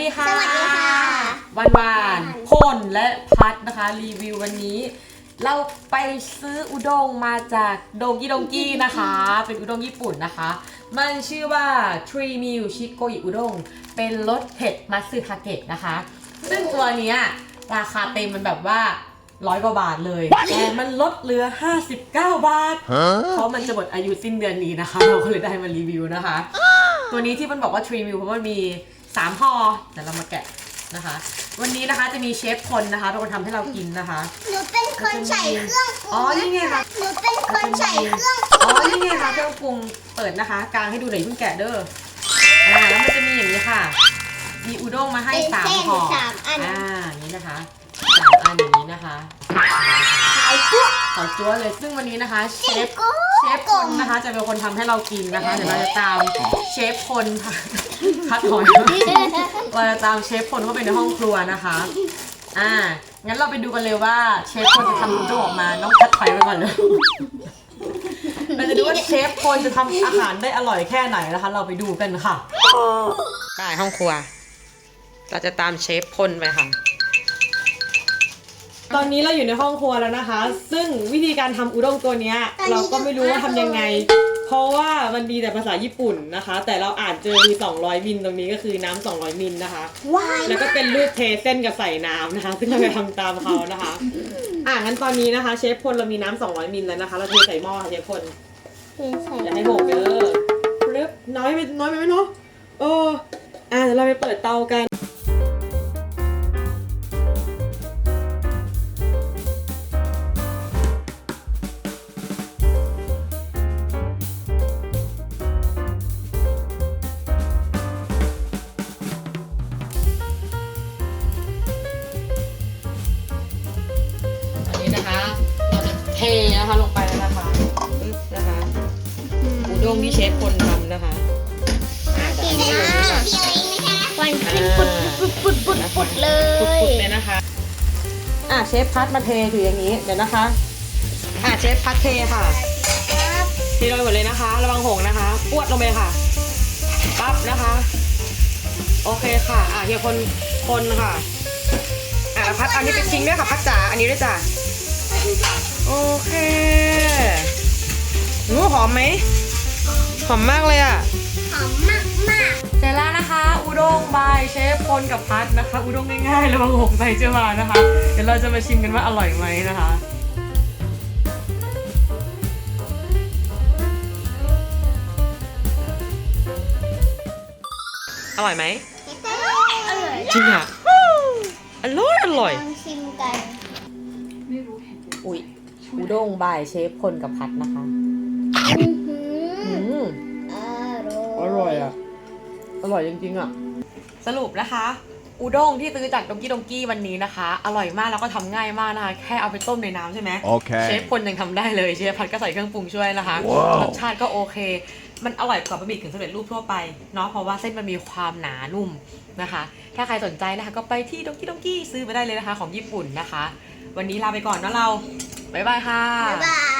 ดีค่ะ สวัสดีค่ะ วันวานพลและพัดนะคะ รีวิววันนี้ เราไปซื้ออุด้งมาจากโดงกี้ดงกี้นะคะ เป็นอุด้งญี่ปุ่นนะคะ มันชื่อว่า Tree Meal Shikoyi อุด้งเป็นรสเผ็ดมัตสึทาเกะนะคะ ซึ่งตัวเนี้ยราคาเต็มมันแบบว่าร้อยกว่าบาทเลยแต่มันลดเหลือ 59 บาท เพราะมันจะหมดอายุสิ้นเดือนนี้นะคะ เราก็เลยได้มารีวิวนะคะ ตัวนี้ที่มันบอกว่า Tree Meal เพราะมันมี 3ห่อเดี๋ยวเรามาแกะนะคะ วันนี้นะคะจะมีเชฟคนนะคะเป็นคนทำให้เรากินนะคะ หนูเป็นคนใส่เครื่องปรุงอ๋อนี่ไงคะ หนูเป็นคนใส่เครื่องอ๋อนี่ไงคะเครื่องปรุงเปิดนะคะ กลางให้ดูหน่อยเพิ่งแกะเด้ออ่าแล้วมันจะมีอย่างนี้ค่ะ มีอุด้งมาให้เป็นสามเส้นห่อสามอันอ่าอย่างนี้นะคะสามอันอย่างนี้นะคะขายจุ๊บขอจั๊วเลยซึ่งวันนี้นะคะเชฟก็เชฟคนนะคะจะเป็นคนทำให้เรากินนะคะเดี๋ยวเราจะตามเชฟคนค่ะ คัดหอย เราจะตามเชฟคนเข้าไปในห้องครัวนะคะ อ่า งั้นเราไปดูกันเลยว่าเชฟคนจะทำอุด้งออกมา น้องคัดไฟไว้ก่อนเลย เราจะดูว่าเชฟคนจะทำอาหารได้อร่อยแค่ไหนนะคะ เราไปดูกันค่ะไปห้องครัว เราจะตามเชฟคนไปค่ะ ตอนนี้เราอยู่ในห้องครัวแล้วนะคะ ซึ่งวิธีการทำอุด้งตัวเนี้ย เราก็ไม่รู้ว่าทำยังไง เพราะว่ามันมีแต่ภาษาญี่ปุ่นนะคะ แต่เราอ่านเจอมี200 มิลตรงนี้ก็คือน้ำ200 มิลนะคะวายแล้วก็เป็นรูปเทเส้นกับใส่น้ำนะคะ ซึ่งเราไปทำตามเขานะคะ อะงั้นตอนนี้นะคะ เชฟพลเรามีน้ำ200 มิลแล้วนะคะ เราเทใส่หม้อค่ะเชฟพลใส่อย่าให้หกเด้อเล็บน้อยไปน้อยไปไหมเนาะเอออะเดี๋ยวเราไปเปิดเตากันอัน เราจะเทนะคะลงไปแล้วนะคะปึ๊บนะคะอุด้งที่เชฟคนทำนะคะกินนะวันขึ้นปุดปุดปุดปุดปุดเลปุดยๆเลยนะคะ อะเชฟพัดมาเทถืออย่างนี้เดี๋ยวนะคะ อะเชฟพัดเทค่ะเทลงไปหมดเลยนะคะ ระวังหงนะคะปวดลงไปค่ะปั๊บนะคะ โอเคค่ะ อะเฮียคนคนค่ะ อะพัดอันนี้เป็นทิ้งด้วยค่ะพัดจ๋าอันนี้ด้วยจ้ะ โอเคงูหอมไหมหอมมากเลยอะ หอมมากมากเสร็จแล้วนะคะ อุด้งบายเชฟพลกับพัดนะคะ อุด้งง่ายๆระวังหกใส่เจอมานะคะ เดี๋ยวเราจะมาชิมกันว่าอร่อยไหมนะคะอร่อยไหมอร่อยจริงอะอร่อย อร่อยลองชิมกันอุ้ย อุด้งบายเชฟพลกับพัดนะคะอื้อหืออืมอร่อยอร่อยอะ อร่อยจริงๆอะ สรุปนะคะ อุด้งที่ซื้อจากดงกี้ดงกี้วันนี้นะคะ อร่อยมากแล้วก็ทำง่ายมากนะคะ แค่เอาไปต้มในน้ำใช่ไหม Okay. เชฟพลยังทำได้เลยเชฟพัดก็ใส่เครื่องปรุงช่วยนะคะว้าวรสชาติก็โอเค มันอร่อยกว่าบะหมี่กึ่งสำเร็จรูปทั่วไปเนาะเพราะว่าเส้นมันมีความหนานุ่มนะคะ ถ้าใครสนใจนะคะก็ไปที่ดงกี้ดงกี้ซื้อไปได้เลยนะคะของญี่ปุ่นนะคะ วันนี้ลาไปก่อนนะเราบ๊ายบายค่ะ บ๊ายบาย